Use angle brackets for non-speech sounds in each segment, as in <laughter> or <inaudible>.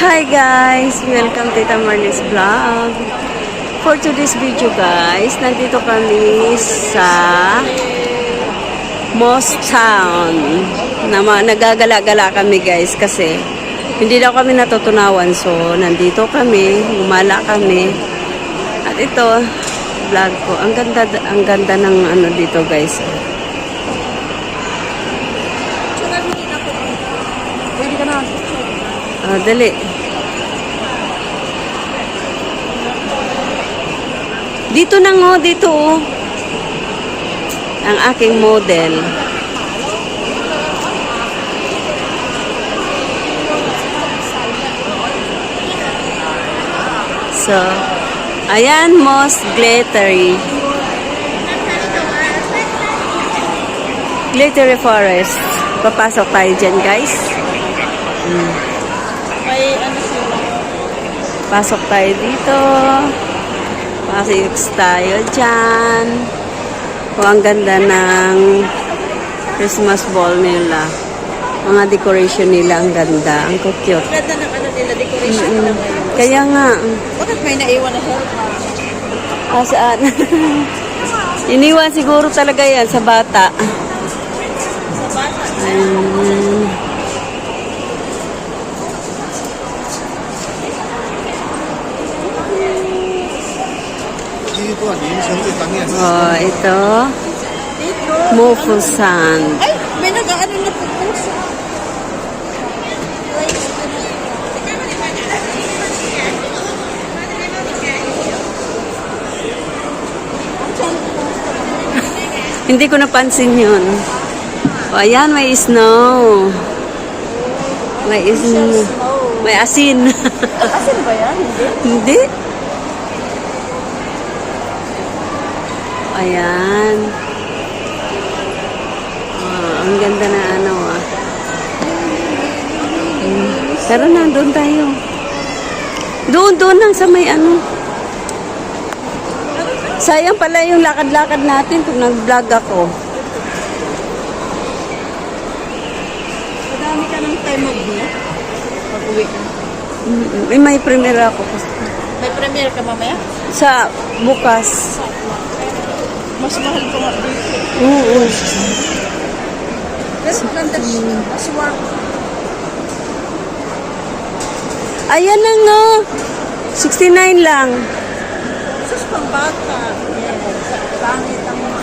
Hi guys! Welcome to Tamarlis Vlog. For today's video guys, nandito kami sa Moss Town. Na ma- nagagala-gala kami guys kasi hindi daw kami natutunawan. So, nandito kami, gumala kami. At ito, vlog ko. Ang ganda, ang ganda ng ano dito guys. Pwede ka na. Ah, dali. Dito na ngo, dito oh. Ang aking model. So, ayan, most glittery. Glittery forest. Papasok tayo dyan, guys. Sila. Pasok tayo dito. Pasok tayo dyan. O, ang ganda ng Christmas ball nila. Mga decoration nila, ang ganda. Ang cute. Ganda ng ano nila, decoration nila ngayon. Kaya nga, Bakit may naiwan na help? asaan? <laughs> Iniwan siguro talaga yan sa bata. Sa bata. Ayun. Oh, ito. Sand. Ay, may nag-ano na po puso. Hindi ko napansin yun. O, ayan, may snow. May snow. May asin. Asan ba yan? Hindi. Hindi. Ayan. Ah, ang ganda na ano ah. Hmm. Pero nandun tayo. Doon, doon lang sa may ano. Sayang pala yung lakad-lakad natin kung nag-vlog ako. Madami ka ng time mag-vlog. Mag-uwi ka. Mm, May may premiere ako. May premiere ka mamaya? Sa bukas. Mas mahal pa nga dito. Oo. Pero siya. Mas warm. Ayan na nga. 69 lang. Sus, pang bata. Yes. Pangit ang mga.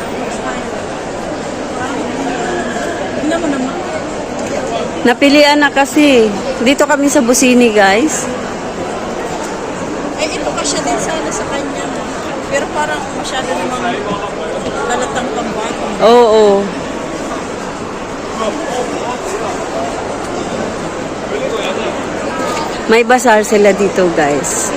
Tingnan mo naman. Napilian na kasi. Dito kami sa Busini, guys. Eh, ito kasya din sana sa kanya. Pero parang masyado namang halatang pambata. Oo. May bazaar sila dito, guys.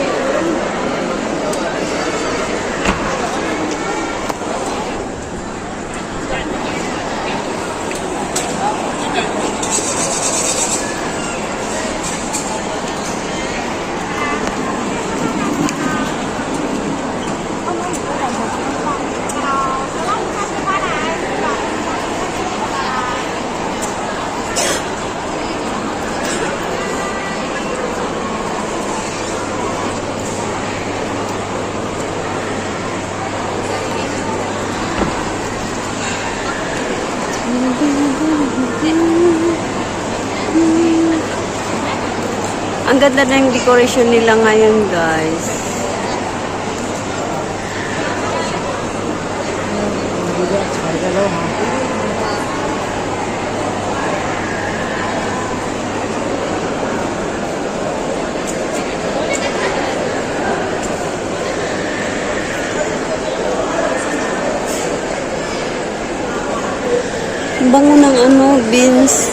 Ang ganda yung decoration nila ngayon, guys. Ang Bango ng ano, beans.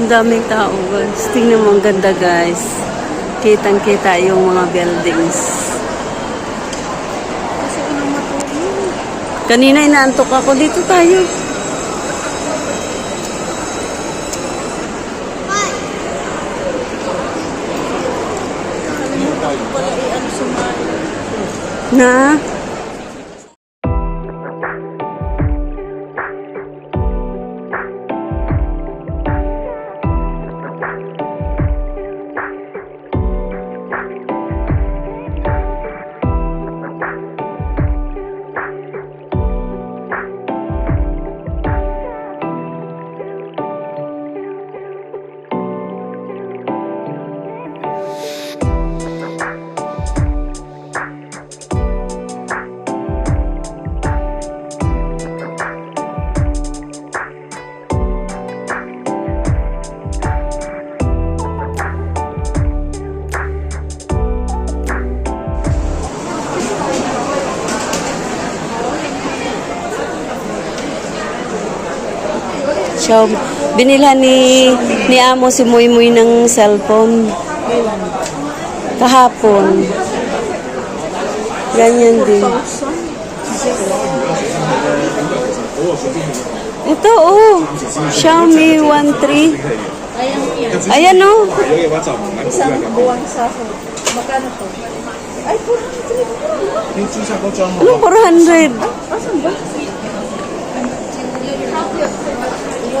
Ang daming tao, guys. Tingnan mo, ang ganda, guys. Kitang-kita yung mga buildings. Kasi unang matulog. Kanina inaantok ako. Dito tayo. Na? Siya, binilhan ni, ni Amo si Muy Muy ng cellphone. Kahapon. Ganyan din. Ito, oh. Xiaomi 13. Ayan yan. Ayan, oh. Isang buwang sahod. Magkano to? Ay, 400. Anong 400? Asan ba?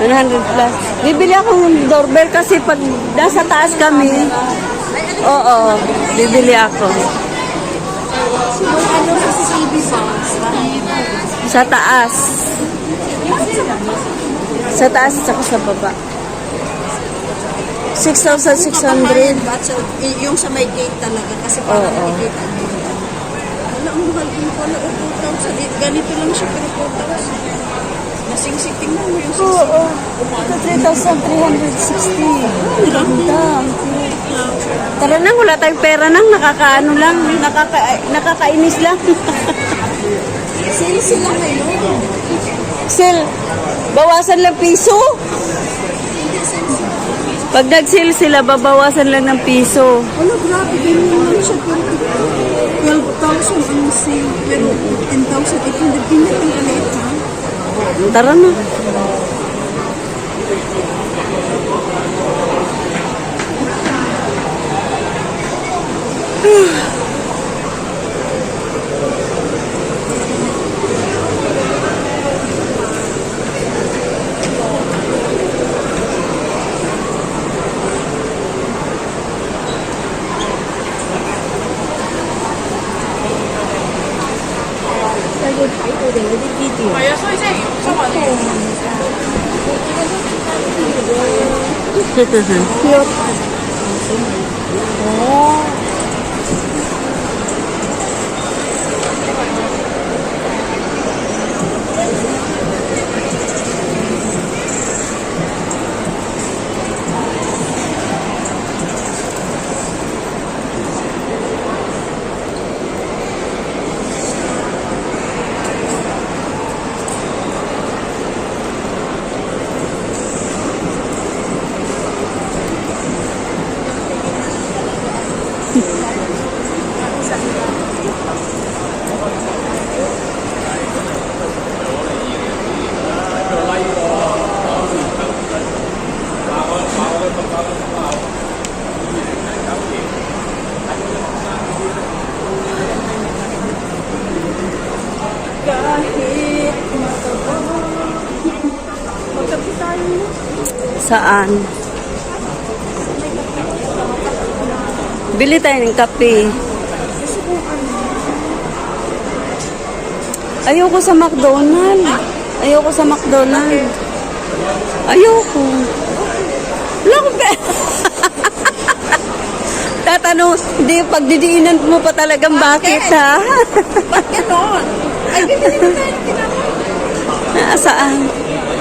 100 plus. Bibili akong doorbell kasi pag nasa taas kami, oo, bibili ako. Ano sa CCB ba? Sa taas. Sa taas at saka sa baba. 6,600. Yung sa may gate talaga kasi parang Oo. nakikita mo. Wala, ang mahal din pala. O, Ganito lang siya pero 4,000. Nasingsik. Tingnan mo yung singsik. Oo. Ito 3,360. Ganda. Tara na, wala tayong pera nang nakakaano lang, nakaka, nakakainis lang. <laughs> Sale sila ngayon. Sel, bawasan lang piso. Pag nag-sale sila, babawasan lang ng piso. Wala, grabe. Ganyan lang siya. 12,000 ang sale. Pero 10,800. Ganyan ang kaliit. Tara na. <sighs> 对，对，对。Saan? Bili tayo ng kape. Ayoko sa McDonald. Ayoko sa McDonald. Ayoko. Wala akong pera. <laughs> Tatanong, hindi, pagdidiinan mo pa talagang bakit, ha? Ba't ganon? Ay, bibili tayo ng tinapay. <laughs> Ah, saan?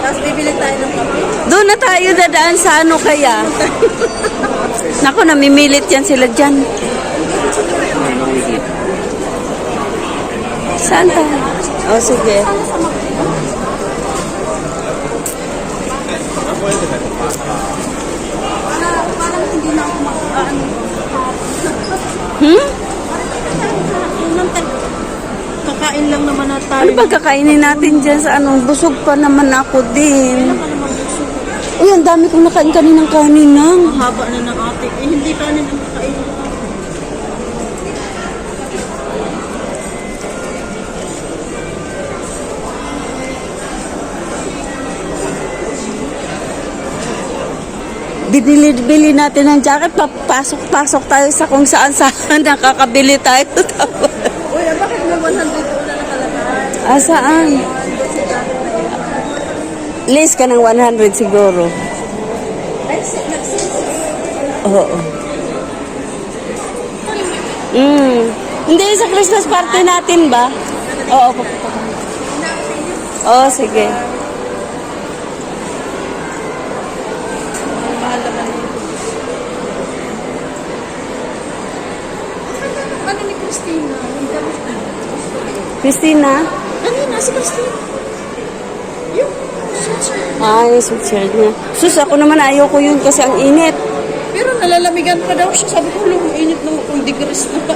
Tapos bibili tayo ng kape. Doon na tayo dadaan sa ano kaya? Naku, namimilit yan sila dyan. Saan tayo? Oh, sige. Hmm? Kakain lang naman na tayo. Ano ba kakainin natin dyan sa ano? Busog pa naman ako din. Uy, ang dami kong nakain kaninang kanin lang. Ang haba na ng ating. Eh, hindi kanin ang kakain. Binili-bili natin ng jacket, papasok-pasok tayo sa kung saan saan <laughs> nakakabili tayo. Uy, ah, bakit may 100 wala nakalagay? ah, saan? List ka ng 100 siguro. Oo. Mm. Hindi, sa Christmas party natin ba? Oo. Oo, sige. Mahal naman yun. Ano Christina? Yung damit na. Christina? Si Christina. Ay, sweatshirt niya. Sus, ako naman ayoko yun kasi ang init. Pero nalalamigan pa daw siya. Sabi ko, "Lung, init ng kung degrees na? <laughs>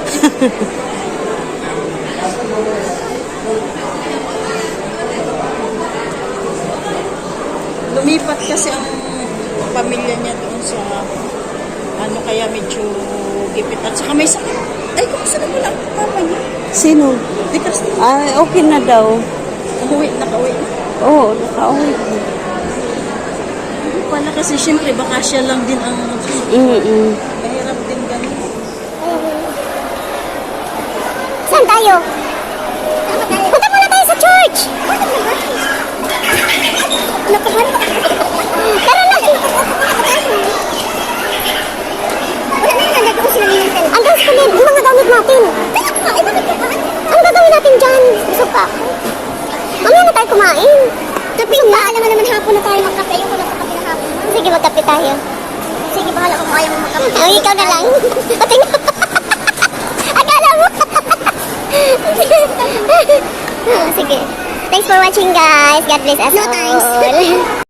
Lumipat kasi ang pamilya niya doon sa ano kaya medyo gipit at saka may sakit. Ay, kumusta na wala ang papa niya? Sino? Di kasi Ay, okay na daw. umuwi, nakauwi na. Oo, nakauwi. Pala kasi siyempre baka siya lang din ang Mm-mm. mahirap din ganun. Saan tayo? Punta muna tayo sa church! Tara na! Ang gas ko din, yung mga gamit natin. Ano gagawin natin dyan? Busog pa ako. Mamaya na tayo kumain. Kape na. Alam mo naman hapon na tayo magkape. Yung kulang kape na hapon. Tayo. Sige, bahala kung ayaw mo magkape. Ay, ikaw na lang. Pati nga. <laughs> Akala mo. <laughs> Sige. Thanks for watching, guys. God bless us No thanks. <laughs>